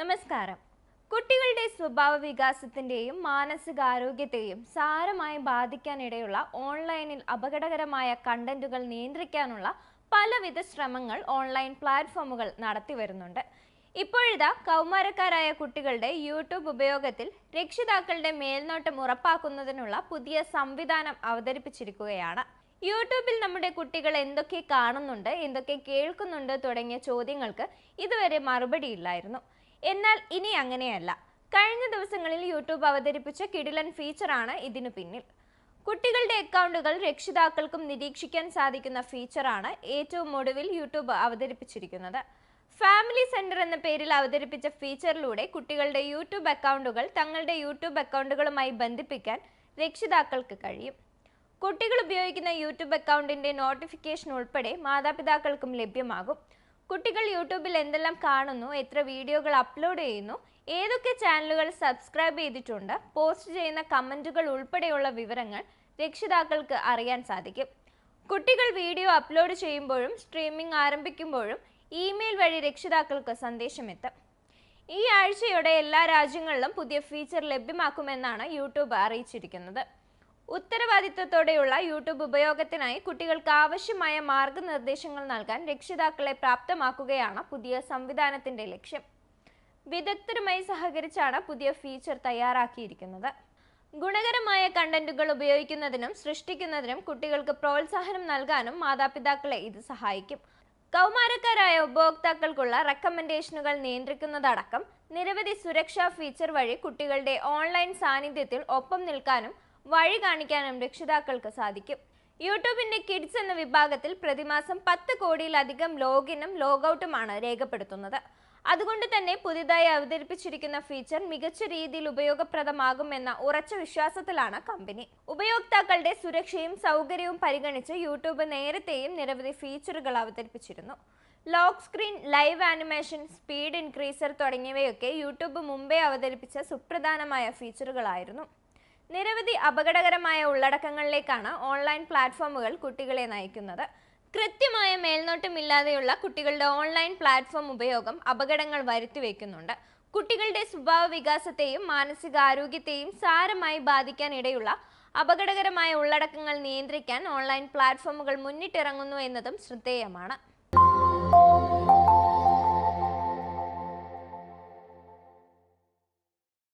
നമസ്കാരം. കുട്ടികളുടെ സ്വഭാവ വികാസത്തിന്റെയും മാനസികാരോഗ്യത്തെയും സാരമായി ബാധിക്കാനിടയുള്ള ഓൺലൈനിൽ അപകടകരമായ കണ്ടന്റുകൾ നിയന്ത്രിക്കാനുള്ള പലവിധ ശ്രമങ്ങൾ ഓൺലൈൻ പ്ലാറ്റ്ഫോമുകൾ നടത്തി വരുന്നുണ്ട്. ഇപ്പോഴിതാ കൗമാരക്കാരായ കുട്ടികളുടെ യൂട്യൂബ് ഉപയോഗത്തിൽ രക്ഷിതാക്കളുടെ മേൽനോട്ടം ഉറപ്പാക്കുന്നതിനുള്ള പുതിയ സംവിധാനം അവതരിപ്പിച്ചിരിക്കുകയാണ്. യൂട്യൂബിൽ നമ്മുടെ കുട്ടികൾ എന്തൊക്കെ കാണുന്നുണ്ട് എന്തൊക്കെ കേൾക്കുന്നുണ്ട് തുടങ്ങിയ ചോദ്യങ്ങൾക്ക് ഇതുവരെ മറുപടിയില്ലായിരുന്നു. എന്നാൽ ഇനി അങ്ങനെയല്ല. കഴിഞ്ഞ ദിവസങ്ങളിൽ യൂട്യൂബ് അവതരിപ്പിച്ച കിടിലൻ ഫീച്ചറാണ് ഇതിനു പിന്നിൽ. കുട്ടികളുടെ അക്കൗണ്ടുകൾ രക്ഷിതാക്കൾക്കും നിരീക്ഷിക്കാൻ സാധിക്കുന്ന ഫീച്ചറാണ് ഏറ്റവും ഒടുവിൽ യൂട്യൂബ് അവതരിപ്പിച്ചിരിക്കുന്നത്. ഫാമിലി സെന്റർ എന്ന പേരിൽ അവതരിപ്പിച്ച ഫീച്ചറിലൂടെ കുട്ടികളുടെ യൂട്യൂബ് അക്കൗണ്ടുകൾ തങ്ങളുടെ യൂട്യൂബ് അക്കൗണ്ടുകളുമായി ബന്ധിപ്പിക്കാൻ രക്ഷിതാക്കൾക്ക് കഴിയും. കുട്ടികൾ ഉപയോഗിക്കുന്ന യൂട്യൂബ് അക്കൗണ്ടിന്റെ നോട്ടിഫിക്കേഷൻ ഉൾപ്പെടെ മാതാപിതാക്കൾക്കും ലഭ്യമാകും. കുട്ടികൾ യൂട്യൂബിൽ എന്തെല്ലാം കാണുന്നു എത്ര വീഡിയോകൾ അപ്ലോഡ് ചെയ്യുന്നു ഏതൊക്കെ ചാനലുകൾ സബ്സ്ക്രൈബ് ചെയ്തിട്ടുണ്ട് പോസ്റ്റ് ചെയ്യുന്ന കമന്റുകൾ ഉൾപ്പെടെയുള്ള വിവരങ്ങൾ രക്ഷിതാക്കൾക്ക് അറിയാൻ സാധിക്കും. കുട്ടികൾ വീഡിയോ അപ്ലോഡ് ചെയ്യുമ്പോഴും സ്ട്രീമിംഗ് ആരംഭിക്കുമ്പോഴും ഇമെയിൽ വഴി രക്ഷിതാക്കൾക്ക് സന്ദേശമെത്തും ഈ ആഴ്ചയോടെ എല്ലാ രാജ്യങ്ങളിലും പുതിയ ഫീച്ചർ ലഭ്യമാക്കുമെന്നാണ് യൂട്യൂബ് അറിയിച്ചിരിക്കുന്നത്. ഉത്തരവാദിത്തത്തോടെയുള്ള യൂട്യൂബ് ഉപയോഗത്തിനായി കുട്ടികൾക്ക് ആവശ്യമായ മാർഗനിർദ്ദേശങ്ങൾ നൽകാൻ രക്ഷിതാക്കളെ പ്രാപ്തമാക്കുകയാണ് പുതിയ സംവിധാനത്തിന്റെ ലക്ഷ്യം. വിദഗ്ധരുമായി സഹകരിച്ചാണ് പുതിയ ഫീച്ചർ തയ്യാറാക്കിയിരിക്കുന്നത്. ഗുണകരമായ കണ്ടന്റുകൾ ഉപയോഗിക്കുന്നതിനും സൃഷ്ടിക്കുന്നതിനും കുട്ടികൾക്ക് പ്രോത്സാഹനം നൽകാനും മാതാപിതാക്കളെ ഇത് സഹായിക്കും. കൗമാരക്കാരായ ഉപഭോക്താക്കൾക്കുള്ള റെക്കമെൻഡേഷനുകൾ നിയന്ത്രിക്കുന്നതടക്കം നിരവധി സുരക്ഷാ ഫീച്ചർ വഴി കുട്ടികളുടെ ഓൺലൈൻ സാന്നിധ്യത്തിൽ ഒപ്പം നിൽക്കാനും വഴി കാണിക്കാനും രക്ഷിതാക്കൾക്ക് സാധിക്കും. യൂട്യൂബിന്റെ കിഡ്സ് എന്ന വിഭാഗത്തിൽ പ്രതിമാസം പത്ത് കോടിയിലധികം ലോഗിനും ലോഗൌട്ടുമാണ് രേഖപ്പെടുത്തുന്നത്. അതുകൊണ്ട് തന്നെ പുതിയതായി അവതരിപ്പിച്ചിരിക്കുന്ന ഫീച്ചർ മികച്ച രീതിയിൽ ഉപയോഗപ്രദമാകുമെന്ന ഉറച്ച വിശ്വാസത്തിലാണ് കമ്പനി. ഉപയോക്താക്കളുടെ സുരക്ഷയും സൗകര്യവും പരിഗണിച്ച് യൂട്യൂബ് നേരത്തെയും നിരവധി ഫീച്ചറുകൾ അവതരിപ്പിച്ചിരുന്നു. Lock screen live animation speed increaser തുടങ്ങിയവയൊക്കെ യൂട്യൂബ് മുമ്പേ അവതരിപ്പിച്ച സുപ്രധാനമായ ഫീച്ചറുകളായിരുന്നു. നിരവധി അപകടകരമായ ഉള്ളടക്കങ്ങളിലേക്കാണ് ഓൺലൈൻ പ്ലാറ്റ്ഫോമുകൾ കുട്ടികളെ നയിക്കുന്നത്. കൃത്യമായ മേൽനോട്ടമില്ലാതെയുള്ള കുട്ടികളുടെ ഓൺലൈൻ പ്ലാറ്റ്ഫോം ഉപയോഗം അപകടങ്ങൾ വരുത്തിവെക്കുന്നുണ്ട് കുട്ടികളുടെ സ്വഭാവ വികാസത്തെയും മാനസികാരോഗ്യത്തെയും സാരമായി ബാധിക്കാനിടയുള്ള അപകടകരമായ ഉള്ളടക്കങ്ങൾ നിയന്ത്രിക്കാൻ ഓൺലൈൻ പ്ലാറ്റ്ഫോമുകൾ മുന്നിട്ടിറങ്ങുന്നു എന്നതും ശ്രദ്ധേയമാണ്.